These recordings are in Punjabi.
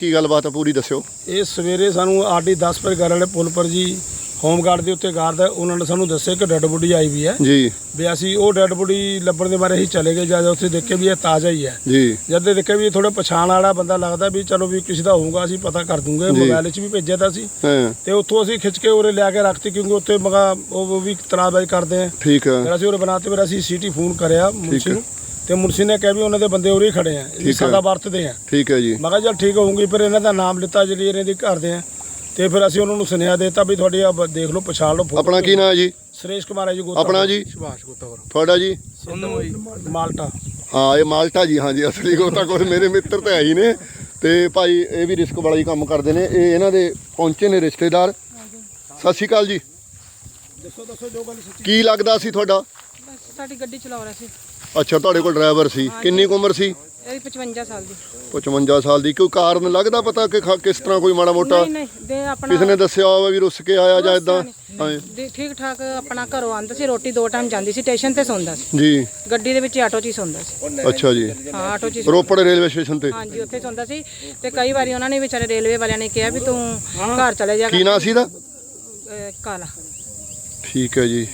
ਕੀ ਗੱਲਬਾਤ ਆ ਪੂਰੀ ਦੱਸਿਓ। ਇਹ ਸਵੇਰੇ ਸਾਨੂੰ ਆਰਡੀ 10 ਪਰ ਘਰ ਵਾਲੇ ਪੁਲ ਪਰ ਜੀ ਹੋਮ ਗਾਰਡ ਦੇ ਉੱਤੇ ਗਾਰਡ ਹੈ ਉਹਨਾਂ ਨੇ ਸਾਨੂੰ ਦੱਸਿਆ ਕਿ ਡੈੱਡ ਬੋਡੀ ਆਈ ਵੀ ਹੈ। ਜੀ। ਵੀ ਅਸੀਂ ਉਹ ਡੈੱਡ ਬੋਡੀ ਲੱਭਣ ਦੇ ਬਾਰੇ ਹੀ ਚਲੇ ਗਏ ਜਦ ਉੱਥੇ ਦੇਖੇ ਵੀ ਇਹ ਤਾਜ਼ਾ ਹੀ ਹੈ। ਜੀ। ਜਦ ਇਹ ਦੇਖਿਆ ਵੀ ਥੋੜਾ ਪਛਾਣ ਵਾਲਾ ਬੰਦਾ ਲੱਗਦਾ ਵੀ ਚਲੋ ਵੀ ਕਿਸੇ ਦਾ ਹੋਊਗਾ ਅਸੀਂ ਪਤਾ ਕਰ ਦੂੰਗੇ। ਮੋਬਾਈਲ 'ਚ ਵੀ ਭੇਜਿਆ ਤਾਂ ਸੀ। ਹਾਂ। ਤੇ ਉੱਥੋਂ ਅਸੀਂ ਖਿੱਚ ਕੇ ਉਰੇ ਲਿਆ ਕੇ ਰੱਖਤੀ ਕਿਉਂਕਿ ਉੱਥੇ ਮਗਾ ਉਹ ਵੀ ਤਰਾਬਾਈ ਕਰਦੇ ਆ। ਠੀਕ ਆ। ਫਿਰ ਅਸੀਂ ਉਰੇ ਬਣਾਤੇ ਫਿਰ ਅਸੀਂ ਸੀਟੀ ਫੋਨ ਕਰਿਆ ਮੁਨਸੀ ਨੂੰ। ਤੇ ਮੁਨਸੀ ਨੇ ਕਿਹਾ ਵੀ ਉਹਨਾਂ ਦੇ ਬੰਦੇ ਉਰੇ ਹੀ ਖੜੇ ਆ ਠੀਕ ਇਹ ਹੈ। ਸਦਾ ਵਰਤਦੇ ਆ। ਠੀਕ ਹੈ ਜੀ। ਮੈਂ ਕਿਹਾ ਚੱਲ ਠੀਕ ਹੋਊਗੀ ਫਿਰ ਇਹਨਾਂ ਦਾ ਨਾਮ ਲਿੱਤਾ ਜਿਹੜੀ ਇਹਨਾਂ ਦੀ ਘਰ ਦੇ ਆ। ਤੇ ਫਿਰ ਅਸੀਂ ਉਹਨਾਂ ਨੂੰ ਸੁਨੇਹਾ ਦੇਤਾ ਵੀ ਤੁਹਾਡੀ ਆ ਦੇਖ ਲਓ ਪਛਾਣ ਲਓ photo ਆਪਣਾ ਕੀ ਨਾਂ ਹੈ ਜੀ? ਸੁਰੇਸ਼ ਕੁਮਾਰ ਹੈ ਜੀ ਗੋਤਾ ਆਪਣਾ ਜੀ? ਸੁਭਾਸ਼ ਗੋਤਾਵਰ ਤੁਹਾਡਾ ਜੀ? ਮਾਲਟਾ। ਹਾਂ ਇਹ ਮਾਲਟਾ ਜੀ ਹਾਂ ਜੀ ਅਸਲੀ ਗੋਤਾ ਕੋਲ ਮੇਰੇ ਮਿੱਤਰ ਤਾਂ ਹੈ ਹੀ ਨੇ। ਤੇ ਭਾਈ ਇਹ ਵੀ ਰਿਸਕ ਵਾਲਾ ਹੀ ਕੰਮ ਕਰਦੇ ਨੇ। ਇਹ ਇਹਨਾਂ ਦੇ ਪਹੁੰਚੇ ਨੇ ਰਿਸ਼ਤੇਦਾਰ। ਸਤਿ ਸ਼੍ਰੀ ਅਕਾਲ ਜੀ। ਦੱਸੋ ਦੱਸੋ ਜੋ ਗੱਲ ਸੱਚੀ ਕੀ ਲੱਗਦਾ ਸੀ ਤੁਹਾਡਾ? ਬਸ ਸਾਡੀ ਗੱਡੀ ਚਲਾ ਰਿਹਾ ਸੀ। ਅੱਛਾ ਤੁਹਾਡੇ ਕੋਲ ਡਰਾਈਵਰ ਸੀ। ਕਿੰਨੀ ਕੁ ਉਮਰ ਸੀ? ਇਹਦੀ 55 ਸਾਲ ਦੀ। 55 ਸਾਲ ਦੀ। ਕੋਈ ਕਾਰਨ ਲੱਗਦਾ ਪਤਾ ਕਿ ਖ- ਕਿਸ ਤਰ੍ਹਾਂ ਕੋਈ ਮਾੜਾ ਮੋਟਾ ਨਹੀਂ ਨਹੀਂ ਦੇ ਆਪਣਾ ਕਿਸੇ ਨੇ ਦੱਸਿਆ ਹੋਵੇ ਵੀ ਰੁੱਸ ਕੇ ਆਇਆ ਜਾਂ ਇਦਾਂ ਦੇ- ਠੀਕ ਠਾਕ ਆਪਣਾ ਘਰੋਂ ਆਂਦਾ ਸੀ ਰੋਟੀ ਦੋ ਟਾਈਮ ਜਾਂਦੀ ਸੀ ਸਟੇਸ਼ਨ ਤੇ ਸੌਂਦਾ ਸੀ। ਜੀ। ਗੱਡੀ ਦੇ ਵਿੱਚ ਹੀ ਆਟੋ 'ਚ ਹੀ ਸੌਂਦਾ ਸੀ। ਅੱਛਾ ਜੀ। ਹਾਂ ਆਟੋ 'ਚ ਹੀ ਸੌਂਦਾ- ਰੋਪੜ ਰੇਲਵੇ ਸਟੇਸ਼ਨ ਤੇ? ਹਾਂਜੀ ਉੱਥੇ ਸੌਂਦਾ ਸੀ। ਤੇ ਕਈ ਵਾਰੀ ਉਹਨਾਂ ਨੇ ਵਿਚਾਰੇ ਰੇਲਵੇ ਵਾਲਿਆਂ ਨੇ ਕਿਹਾ ਵੀ ਤੂੰ ਘਰ ਚਲੇ ਜਾ ਕੀ ਨਾਂ ਸੀ ਦਾ ਕਾਲਾ। ਠੀਕ ਹੈ ਜੀ।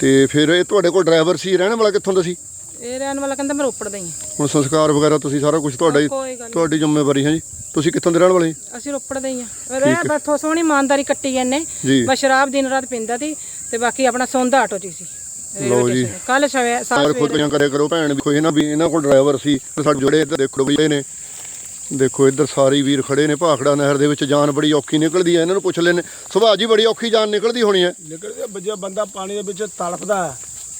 ਤੇ ਫਿਰ ਇਹ ਤੁਹਾਡੇ ਕੋਲ ਡਰਾਈਵਰ ਸੀ ਰਹਿਣ ਵਾਲਾ ਕਿੱਥੋਂ ਦਾ ਸੀ? ਇਹ ਰਹਿਣ ਵਾਲਾ ਕਹਿੰਦਾ ਮੈਂ ਰੋਪੜ ਦਾ ਹੀ ਹਾਂ। ਹੁਣ ਸੰਸਕਾਰ ਵਗੈਰਾ ਤੁਸੀਂ ਸਾਰਾ ਕੁਝ ਤੁਹਾਡਾ ਹੀ ਕੋਈ ਗੱਲ ਨੀ। ਤੁਹਾਡੀ ਜ਼ਿੰਮੇਵਾਰੀ ਹੈ ਜੀ। ਤੁਸੀਂ ਕਿੱਥੋਂ ਦੇ ਰਹਿਣ ਵਾਲੇ ਜੀ? ਅਸੀਂ ਰੋਪੜ ਦੇ ਹੀ ਹਾਂ। ਰਹਿ ਬਸ ਸੋਹਣੀ ਇਮਾਨਦਾਰੀ ਕੱਟੀ ਜਾਂਦੇ ਜੀ। ਬਸ ਸ਼ਰਾਬ ਦਿਨ ਰਾਤ ਪੀਂਦਾ ਸੀ ਤੇ ਬਾਕੀ ਆਪਣਾ ਸੌਂਦਾ ਆਟੋ 'ਚ ਹੀ ਸੀ। ਲਓ ਜੀ। ਕੱਲ ਸਵੇ ਪਰ ਖੁਦ ਕਿਆਂ ਕਰਿਆ ਕਰੋ ਭੈਣ ਵੀ। ਕੋਈ ਨਾ ਵੀ ਇਹਨਾਂ ਕੋਲ ਡਰਾਈਵਰ ਸੀ। ਸਾਡੇ ਜੁੜੇ ਇੱਧਰ ਦੇਖੋ ਵੀ ਇਹ ਨੇ। ਦੇਖੋ ਇੱਧਰ ਸਾਰੇ ਹੀ ਵੀਰ ਖੜੇ ਨੇ ਭਾਖੜਾ ਨਹਿਰ ਦੇ ਵਿੱਚ ਜਾਨ ਬੜੀ ਔਖੀ ਨਿਕਲਦੀ ਹੈ ਇਹਨਾਂ ਨੂੰ ਪੁੱਛ ਲੈਣੇ ਸੁਭਾਅ ਜੀ ਬੜੀ ਔਖੀ ਜਾਨ ਨਿਕਲਦੀ ਹੋਣੀ ਹੈ। ਨਿਕਲਦੇ ਬੱਜਾ ਬੰਦਾ ਪਾਣੀ ਦੇ ਵਿੱਚ ਤੜਫਦਾ ਹੈ।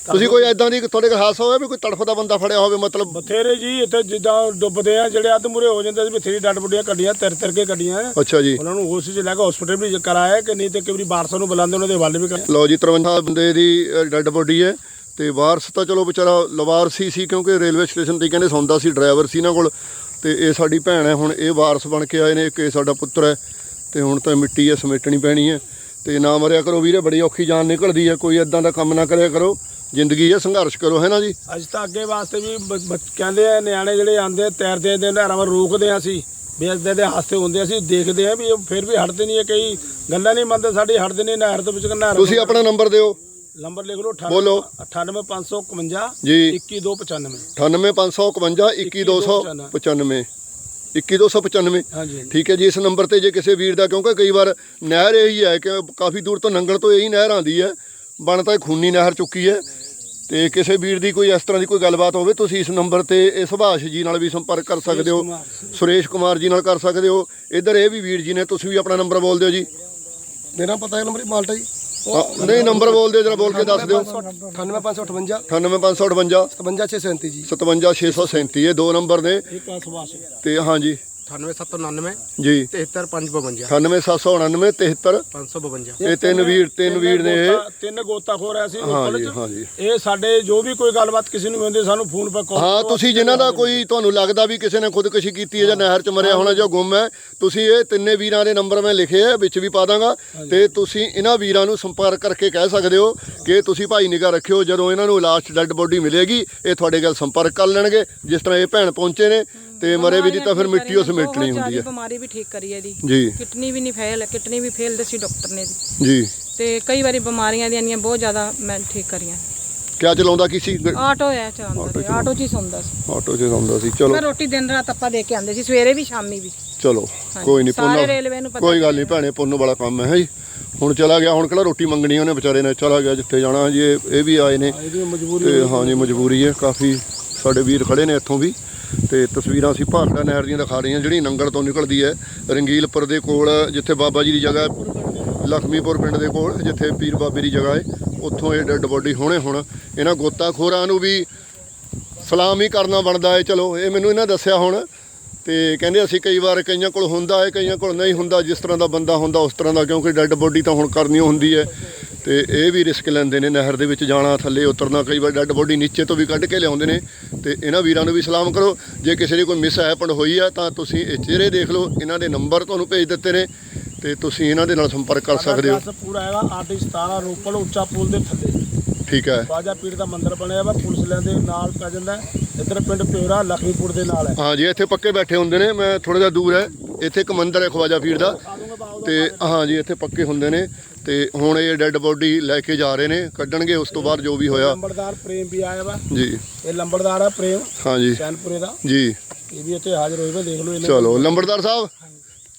ਤੁਸੀਂ ਕੋਈ ਐਦਾਂ ਦੀ ਤੁਹਾਡੇ ਕੋਲ ਹਾਦਸਾ ਹੋਇਆ ਵੀ ਕੋਈ ਤੜਫਦਾ ਬੰਦਾ ਫੜਿਆ ਹੋਵੇ ਮਤਲਬ ਬਥੇਰੇ ਜੀ ਇੱਥੇ ਜਿੱਦਾਂ ਡੁੱਬਦੇ ਆ ਜਿਹੜੇ ਅੱਧ ਮੂਰੇ ਹੋ ਜਾਂਦੇ ਸੀ ਬਥੇਰੀ ਡੱਡ ਬੁੱਡੀਆਂ ਕੱਢੀਆਂ ਤਿਰ ਤਿਰ ਕੇ ਕੱਢੀਆਂ। ਅੱਛਾ ਜੀ। ਉਹਨਾਂ ਨੂੰ ਹੋਸ਼ 'ਚ ਲੈ ਕੇ ਹਸਪੀਟਲ ਵੀ ਕਰਾਇਆ ਕਿ ਨਹੀਂ ਤੇ ਕਈ ਵਾਰੀ ਬਾਰਸਾਂ ਨੂੰ ਬੁਲਾਉਂਦੇ ਉਹਨਾਂ ਦੇ ਹਵਾਲੇ ਵੀ ਕਰ ਲਓ ਜੀ 53 ਬੰਦੇ ਦੀ ਡੈੱਡ ਬੋਡੀ ਹੈ ਤੇ ਵਾਰਸ ਤਾਂ ਚਲੋ ਵਿਚਾਰਾ ਲਵਾਰਸ ਹੀ ਸੀ ਕਿਉਂਕਿ ਰੇਲਵੇ ਸਟੇਸ਼ਨ ਤੇ ਕਹਿੰਦੇ ਸੌਂਦਾ ਸੀ ਡਰਾਈਵਰ ਸੀ ਇਹਨਾਂ ਕੋਲ। ਤੇ ਇਹ ਸਾਡੀ ਭੈਣ ਹੈ ਹੁਣ ਇਹ ਵਾਰਸ ਬਣ ਕੇ ਆਏ ਨੇ ਇੱਕ ਇਹ ਸਾਡਾ ਪੁੱਤਰ ਹੈ ਤੇ ਹੁਣ ਤਾਂ ਮਿੱਟੀ ਹੈ ਸਮੇਟਣੀ ਪੈਣੀ ਹੈ। ਤੇ ਨਾ ਮਰਿਆ ਕਰੋ ਵੀਰੇ ਬੜੀ ਔਖੀ ਜਾਨ ਨਿਕਲਦੀ ਹੈ ਕੋਈ ਐਦਾਂ ਦਾ ਕੰਮ ਨਾ ਕਰਿਆ ਕਰੋ ਜ਼ਿੰਦਗੀ ਹੈ ਸੰਘਰਸ਼ ਕਰੋ ਹੈ ਨਾ ਜੀ? ਅੱਜ ਤਾਂ ਅੱਗੇ ਵਾਸਤੇ ਵੀ ਕਹਿੰਦੇ ਆ ਨਿਆਣੇ ਜਿਹੜੇ ਆਂਦੇ ਤੈਰਦੇ ਦੇ ਨਹਿਰਾਂ ਵੱਲ ਰੋਕਦੇ ਆ ਅਸੀਂ ਵੀ ਏਦਾਂ ਦੇ ਹਾਦਸੇ ਹੁੰਦੇ ਅਸੀਂ ਦੇਖਦੇ ਆ ਵੀ ਉਹ ਫਿਰ ਵੀ ਹਟਦੇ ਨਹੀਂ ਹੈ ਕਈ ਗੱਲਾਂ ਨਹੀਂ ਮੰਨਦੇ ਸਾਡੀ ਹਟਦੇ ਨਹੀਂ ਨਹਿਰ ਤੋਂ ਵਿੱਚ ਨਹਿਰ ਤੁਸੀਂ ਆਪਣਾ ਨੰਬਰ ਦਿਓ। ਨੰਬਰ ਲਿਖ ਲਓ 98 ਬੋਲੋ। 98551 ਜੀ। 21595 98551 21295 21295 ਹਾਂਜੀ ਠੀਕ ਹੈ ਜੀ ਇਸ ਨੰਬਰ ਤੇ ਜੇ ਕਿਸੇ ਵੀਰ ਦਾ ਕਿਉਂਕਿ ਕਈ ਵਾਰ ਨਹਿਰ ਇਹੀ ਹੈ ਕਿ ਕਾਫੀ ਦੂਰ ਤੋਂ ਨੰਗਲ ਤੋਂ ਇਹੀ ਨਹਿਰ ਆਉਂਦੀ ਹੈ ਬਣ ਤਾਂ ਇਹ ਖੂਨੀ ਨਹਿਰ ਚੁੱਕੀ ਹੈ। ਤੇ ਕਿਸੇ ਵੀਰ ਦੀ ਕੋਈ ਇਸ ਤਰ੍ਹਾਂ ਦੀ ਕੋਈ ਗੱਲਬਾਤ ਹੋਵੇ ਤੁਸੀਂ ਇਸ ਨੰਬਰ ਤੇ ਇਹ ਸੁਭਾਸ਼ ਜੀ ਨਾਲ ਵੀ ਸੰਪਰਕ ਕਰ ਸਕਦੇ ਹੋ। ਸੁਰੇਸ਼ ਕੁਮਾਰ ਜੀ ਨਾਲ ਕਰ ਸਕਦੇ ਹੋ। ਇੱਧਰ ਇਹ ਵੀ ਵੀਰ ਜੀ ਨੇ ਤੁਸੀਂ ਵੀ ਆਪਣਾ ਨੰਬਰ ਬੋਲ ਦਿਓ ਜੀ। ਮੇਰਾ ਪਤਾ ਹੈ ਨੰਬਰ ਮਾਲਟਾ ਜੀ। ਹਾਂ, ਨਹੀਂ ਨੰਬਰ ਬੋਲ ਦਿਓ ਜਰਾ ਬੋਲ ਕੇ ਦੱਸ ਦਿਓ। 98558 98558 57637 ਜੀ। 57637 ਇਹ ਦੋ ਨੰਬਰ ਨੇ। ਇੱਕ ਆ ਸੁਭਾਸ਼। ਤੇ ਹਾਂਜੀ। 98799 ਜੀ। 73552 98799 73 552 ਇਹ ਤਿੰਨ ਵੀਰ ਤਿੰਨ ਵੀਰ ਨੇ ਇਹ। ਤਿੰਨ ਗੋਤਾਖੋਰ ਐ ਸੀ ਹਾਂਜੀ ਹਾਂਜੀ। ਇਹ ਸਾਡੇ ਜੋ ਵੀ ਕੋਈ ਗੱਲਬਾਤ ਕਿਸੇ ਨੂੰ ਹੁੰਦੀ ਸਾਨੂੰ ਫੋਨ ਪਰ ਕਾਲ ਹਾਂ ਤੁਸੀਂ ਜਿਨ੍ਹਾਂ ਦਾ ਕੋਈ ਤੁਹਾਨੂੰ ਲੱਗਦਾ ਵੀ ਕਿਸੇ ਨੇ ਖੁਦਕੁਸ਼ੀ ਕੀਤੀ ਹੈ ਜਾਂ ਨਹਿਰ 'ਚ ਮਰਿਆ ਹੋਣਾ ਜਾਂ ਗੁੰਮ ਹੈ ਤੁਸੀਂ ਇਹ ਤਿੰਨੇ ਵੀਰਾਂ ਦੇ ਨੰਬਰ ਮੈਂ ਲਿਖੇ ਆ ਵਿੱਚ ਵੀ ਪਾ ਦਾਂਗਾ। ਤੇ ਤੁਸੀਂ ਇਹਨਾਂ ਵੀਰਾਂ ਨੂੰ ਸੰਪਰਕ ਕਰਕੇ ਕਹਿ ਸਕਦੇ ਹੋ ਕਿ ਤੁਸੀਂ ਭਾਈ ਨਿਗਾਹ ਰੱਖਿਓ ਜਦੋਂ ਇਹਨਾਂ ਨੂੰ ਲਾਸਟ ਡੈੱਡ ਬੋਡੀ ਮਿਲੇਗੀ ਇਹ ਤੁਹਾਡੇ ਨਾਲ ਸੰਪਰਕ ਕਰ ਲੈਣਗੇ ਜਿਸ ਤਰ੍ਹਾਂ ਇਹ ਭੈਣ ਪਹੁੰਚੇ ਨੇ। ਤੇ ਮਰੇ ਵੀ ਦੀ ਤਾਂ ਫਿਰ ਮਿੱਟੀ ਉਸ ਸਮੇਟਣੀ ਹੁੰਦੀ ਹੈ। ਬਿਮਾਰੀ ਵੀ ਠੀਕ ਕਰੀ ਇਹਦੀ ਜੀ। ਕਿਡਨੀ ਵੀ ਨਹੀਂ ਫੇਲ ਕਿਡਨੀ ਵੀ ਫੇਲ ਦੱਸੀ ਡਾਕਟਰ ਨੇ ਇਹਦੀ ਜੀ। ਤੇ ਕਈ ਵਾਰੀ ਬਿਮਾਰੀਆਂ ਦੀਆਂ ਇੰਨੀਆਂ ਬਹੁਤ ਜ਼ਿਆਦਾ ਮੈਂ ਠੀਕ ਕਰੀਆਂ। ਕਿਆ ਚਲਾਉਂਦਾ ਕੀ ਸੀ? ਆਟੋ ਹੈ ਚਲਾਉਂਦਾ ਸੀ ਆਟੋ 'ਚ ਹੀ ਸੌਂਦਾ ਸੀ। ਆਟੋ 'ਚ ਆਉਂਦਾ ਸੀ ਚਲੋ। ਮੈਂ ਰੋਟੀ ਦਿਨ ਰਾਤ ਆਪਾਂ ਦੇ ਕੇ ਆਉਂਦੇ ਸੀ ਸਵੇਰੇ ਵੀ ਸ਼ਾਮੀ ਵੀ। ਚਲੋ। ਕੋਈ ਨਹੀਂ ਸਾਰੇ ਪੁੰਨ ਰੇਲਵੇ ਨੂੰ ਪਤਾ ਕੋਈ ਗੱਲ ਨਹੀਂ ਭੈਣੇ ਪੁੰਨ ਵਾਲਾ ਕੰਮ ਹੈ ਜੀ। ਹੁਣ ਚਲਾ ਗਿਆ ਹੁਣ ਕਿਹੜਾ ਰੋਟੀ ਮੰਗਣੀ ਉਹਨੇ ਵਿਚਾਰੇ ਨੇ ਚਲਾ ਗਿਆ ਜਿੱਥੇ ਜਾਣਾ ਜੀ ਇਹ ਵੀ ਆਏ ਨੇ। ਇਹਦੀ ਮਜਬੂਰੀ ਤੇ ਹਾਂ ਜੀ ਮਜਬੂਰੀ ਹੈ ਕਾਫੀ ਸਾਡੇ ਵੀਰ ਖੜੇ ਨੇ ਇੱਥੋਂ ਵੀ। ਤੇ ਤਸਵੀਰਾਂ ਅਸੀਂ ਭਾਖੜਾ ਨਹਿਰ ਦੀਆਂ ਦਿਖਾ ਰਹੀਆਂ, ਜਿਹੜੀ ਨੰਗਲ ਤੋਂ ਨਿਕਲਦੀ ਹੈ। ਰੰਗੀਲਪੁਰ ਦੇ ਕੋਲ, ਜਿੱਥੇ ਬਾਬਾ ਜੀ ਦੀ ਜਗ੍ਹਾ ਲਖਮੀਪੁਰ ਪਿੰਡ ਦੇ ਕੋਲ, ਜਿੱਥੇ ਪੀਰ ਬਾਬੇ ਦੀ ਜਗ੍ਹਾ ਹੈ, ਉੱਥੋਂ ਇਹ ਡੈੱਡ ਬੋਡੀ ਹੋਣੇ ਹੁਣ ਇਹਨਾਂ ਗੋਤਾਖੋਰਾਂ ਨੂੰ ਵੀ ਸਲਾਮ ਹੀ ਕਰਨਾ ਬਣਦਾ ਹੈ। ਚਲੋ, ਇਹ ਮੈਨੂੰ ਇਹਨਾਂ ਦੱਸਿਆ ਹੁਣ ਤੇ ਕਹਿੰਦੇ ਅਸੀਂ ਕਈ ਵਾਰ ਕਈਆਂ ਕੋਲ ਹੁੰਦਾ ਹੈ, ਕਈਆਂ ਕੋਲ ਨਹੀਂ ਹੁੰਦਾ, ਜਿਸ ਤਰ੍ਹਾਂ ਦਾ ਬੰਦਾ ਹੁੰਦਾ, ਉਸ ਤਰ੍ਹਾਂ ਦਾ, ਕਿਉਂਕਿ ਡੈੱਡ ਬੋਡੀ ਤਾਂ ਹੁਣ ਕਰਨੀ ਹੁੰਦੀ ਹੈ। ਤੇ ਇਹ ਵੀ ਰਿਸਕ ਲੈਂਦੇ ਨੇ ਨਹਿਰ ਦੇ ਵਿੱਚ ਜਾਣਾ ਥੱਲੇ ਉਤਰਨਾ ਕਈ ਵਾਰ ਡੈੱਡ ਬੋਡੀ ਨੀਚੇ ਤੋਂ ਵੀ ਕੱਢ ਕੇ ਲਿਆਉਂਦੇ ਨੇ। ਤੇ ਇਹਨਾਂ ਵੀਰਾਂ ਨੂੰ ਵੀ ਸਲਾਮ ਕਰੋ। ਜੇ ਕਿਸੇ ਦੀ ਕੋਈ ਮਿਸ ਹੈਪਨ ਹੋਈ ਆ ਤਾਂ ਤੁਸੀਂ ਇਹ ਚਿਹਰੇ ਦੇਖ ਲਓ। ਇਹਨਾਂ ਦੇ ਨੰਬਰ ਤੁਹਾਨੂੰ ਭੇਜ ਦਿੱਤੇ ਨੇ ਤੇ ਤੁਸੀਂ ਇਹਨਾਂ ਦੇ ਨਾਲ ਸੰਪਰਕ ਕਰ ਸਕਦੇ ਹੋ। ਪੂਰਾ ਹੈਗਾ। ਆਰਟਿਸਟ ਸਤਾਰਾ ਰੋਪੜ ਉੱਚਾ ਪੁਲ ਦੇ ਥੱਲੇ। ਠੀਕ ਹੈ। ਬਾਜਾ ਪੀਰ ਦਾ ਮੰਦਿਰ ਬਣਿਆ ਵਾ ਪੁਲਿਸ ਲੈਣ ਦੇ ਨਾਲ ਪੈ ਜਾਂਦਾ। ਇੱਧਰ ਪਿੰਡ ਪਿਉਰਾ ਲਖਮੀਪੁਰ ਦੇ ਨਾਲ ਹੈ। ਹਾਂ ਜੀ ਇੱਥੇ ਪੱਕੇ ਬੈਠੇ ਹੁੰਦੇ ਨੇ। ਮੈਂ ਥੋੜਾ ਜਿਹਾ ਦੂਰ ਹੈ। ਇੱਥੇ ਇੱਕ ਮੰਦਿਰ ਹੈ ਖਵਾਜਾ ਪੀਰ ਦਾ। ਤੇ ਹਾਂ ਜੀ ਇੱਥੇ ਪੱਕੇ ਹੁੰਦੇ ਨੇ। ਤੇ ਹੁਣ ਇਹ ਡੈੱਡ ਬੋਡੀ ਲੈ ਕੇ ਜਾ ਰਹੇ ਨੇ ਕੱਢਣਗੇ ਉਸ ਤੋਂ ਬਾਅਦ ਜੋ ਵੀ ਹੋਇਆ। ਲੰਬੜਦਾਰ ਪ੍ਰੇਮ ਵੀ ਆਇਆ ਵਾ। ਜੀ। ਇਹ ਲੰਬੜਦਾਰ ਆ ਪ੍ਰੇਮ। ਹਾਂ ਜੀ ਚੈਨਪੁਰੇ ਦਾ। ਜੀ। ਇਹ ਵੀ ਇੱਥੇ ਹਾਜ਼ਰ ਹੋਏ ਵੇ ਦੇਖ ਲਓ ਇਹਨੇ। ਚਲੋ ਲੰਬੜਦਾਰ ਸਾਹਿਬ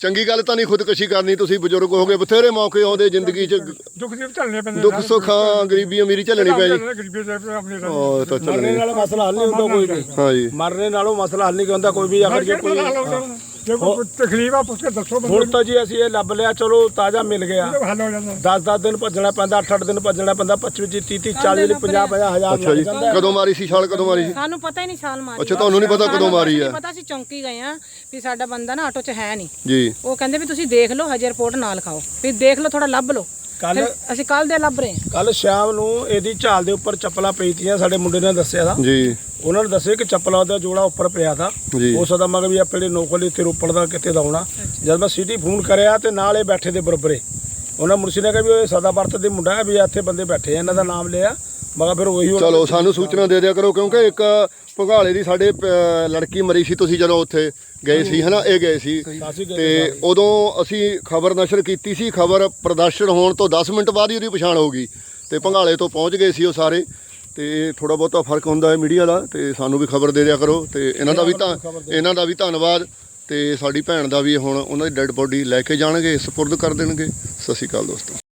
ਚੰਗੀ ਗੱਲ ਤਾਂ ਨਹੀਂ ਖੁਦਕੁਸ਼ੀ ਕਰਨੀ ਤੁਸੀਂ ਬਜ਼ੁਰਗ ਹੋ ਗਏ ਬਥੇਰੇ ਮੌਕੇ ਆਉਂਦੇ ਜ਼ਿੰਦਗੀ 'ਚ। ਦੁੱਖ ਦੀ ਝੱਲਣੇ ਪੈਂਦੇ ਦੁੱਖ ਸੁੱਖਾਂ ਗਰੀਬੀ ਅਮੀਰੀ ਝੱਲਣੀ ਪੈ ਜੀ। ਗਰੀਬੀ ਦੇ ਆਪਣੇ ਦਾ ਉਹ ਤਾਂ ਮਰਨੇ ਚੱਲਣੀ ਨਾਲ ਮਸਲਾ ਹੱਲ ਨਹੀਂ ਹੁੰਦਾ ਕੋਈ ਵੀ। ਹਾਂ ਜੀ ਮਰਨੇ ਨਾਲੋਂ ਮਸਲਾ ਹੱਲ ਨਹੀਂ ਹੁੰਦਾ ਕੋਈ ਵੀ ਅਗਰ ਜੇ ਕੋਈ ਜੇ ਕੋਈ ਤਕਲੀਫ ਆ ਪੁੱਛ ਕੇ ਦੱਸੋ ਬੰਦੇ ਹੁਣ ਤਾਂ ਜੀ ਅਸੀਂ ਇਹ ਲੱਭ ਲਿਆ ਚਲੋ ਤਾਜ਼ਾ ਮਿਲ ਗਿਆ। ਨੂੰ ਹੱਲ ਹੋ ਜਾਂਦਾ। 10-10 ਦਿਨ ਭੱਜਣਾ ਪੈਂਦਾ 8-8 ਦਿਨ ਭੱਜਣਾ ਪੈਂਦਾ 25 30 30 40 50 50 ਹਜ਼ਾਰ ਅੱਛਾ ਲੱਗ ਜੀ। ਜਾਂਦਾ। ਕਦੋਂ ਮਾਰੀ ਸੀ ਛਾਲ ਕਦੋਂ ਮਾਰੀ ਸੀ? ਸਾਨੂੰ ਪਤਾ ਹੀ ਨਹੀਂ ਛਾਲ ਮਾਰੀ। ਅੱਛਾ ਤੁਹਾਨੂੰ ਨਹੀਂ ਪਤਾ ਕਦੋਂ ਸਾਨੂੰ ਮਾਰੀ ਕੁਛ ਆ? ਨਹੀਂ ਪਤਾ ਸੀ ਚੌਂਕੀ ਗਏ ਆ ਵੀ ਸਾਡਾ ਬੰਦਾ ਨਾ ਆਟੋ 'ਚ ਹੈ ਨਹੀਂ। ਜੀ। ਉਹ ਕਹਿੰਦੇ ਵੀ ਤੁਸੀਂ ਦੇਖ ਲਓ ਹਜੇ ਰਿਪੋਰਟ ਨਾਲ ਖਾਓ। ਵੀ ਦੇਖ ਲਓ ਥੋੜਾ ਲੱਭ ਲਓ। ਕੱਲ ਅਸੀਂ ਕੱਲ ਦੇ ਲੱਭ ਰਹੇ ਹਾਂ। ਕੱਲ ਸ਼ਾਮ ਨੂੰ ਇਹਦੀ ਝਾਲ ਦੇ ਉੱਪਰ ਚੱਪਲਾਂ ਪਈਆਂ ਸਾਡੇ ਮੁੰਡੇ ਨੇ ਦੱਸਿਆ ਦਾ ਜੀ। ਉਹਨਾਂ ਨੇ ਦੱਸਿਆ ਕਿ ਚੱਪਲਾਂ ਦਾ ਜੋੜਾ ਉੱਪਰ ਪਿਆ ਦਾ ਜੀ। ਹੋ ਸਕਦਾ ਮਗਰ ਵੀ ਆਪਣੇ ਨੌਕਰ ਇੱਥੇ ਰੋਪੜ ਦਾ ਕਿਤੇ ਦਾ ਹੋਣਾ। ਜਦ ਮੈਂ ਸਿਟੀ ਫੋਨ ਕਰਿਆ ਤੇ ਨਾਲ ਇਹ ਬੈਠੇ ਦੇ ਬਰਬਰੇ। ਉਹਨਾਂ ਮੁਰਸ਼ੀ ਨੇ ਕਿਹਾ ਵੀ ਇਹ ਸਦਾ ਵਰਤ ਦੇ ਮੁੰਡਾ ਹੈ ਵੀ ਇੱਥੇ ਬੰਦੇ ਬੈਠੇ ਆ ਇਹਨਾਂ ਦਾ ਨਾਮ ਲਿਆ। ਮਗਰ ਫਿਰ ਉਹੀ ਚਲੋ ਸਾਨੂੰ ਸੂਚਨਾ ਦੇ ਦਿਆ ਕਰੋ ਕਿਉਂਕਿ ਇੱਕ ਭਗਾਲੇ ਦੀ ਸਾਡੇ ਲੜਕੀ ਮਰੀ ਸੀ ਤੁਸੀਂ ਜਦੋਂ ਉੱਥੇ ਗਏ ਸੀ ਹਨਾ? ਇਹ ਗਏ ਸੀ। ਅਸੀਂ ਗਏ ਤੇ ਉਦੋਂ ਅਸੀਂ ਖਬਰ ਨਸ਼ਰ ਕੀਤੀ ਸੀ ਖਬਰ ਪ੍ਰਦਰਸ਼ਨ ਹੋਣ ਤੋਂ 10 ਮਿੰਟ ਬਾਅਦ ਹੀ ਉਹਦੀ ਪਛਾਣ ਹੋ ਗਈ। ਤੇ ਭੰਗਾਲੇ ਤੋਂ ਪਹੁੰਚ ਗਏ ਸੀ ਉਹ ਸਾਰੇ। ਤੇ ਥੋੜਾ ਬਹੁਤਾ ਫ਼ਰਕ ਹੁੰਦਾ ਹੈ ਮੀਡੀਆ ਦਾ ਤੇ ਸਾਨੂੰ ਵੀ ਖਬਰ ਦੇ ਦਿਆ ਕਰੋ। ਤੇ ਇਹਨਾਂ ਦਾ ਵੀ ਤਾਂ ਇਹਨਾਂ ਦਾ ਵੀ ਧੰਨਵਾਦ। ਤੇ ਸਾਡੀ ਭੈਣ ਦਾ ਵੀ ਹੁਣ ਉਹਨਾਂ ਦੀ ਡੈੱਡ ਬੋਡੀ ਲੈ ਕੇ ਜਾਣਗੇ ਸਪੁਰਦ ਕਰ ਦੇਣਗੇ। ਸਤਿ ਸ਼੍ਰੀ ਅਕਾਲ ਦੋਸਤੋ।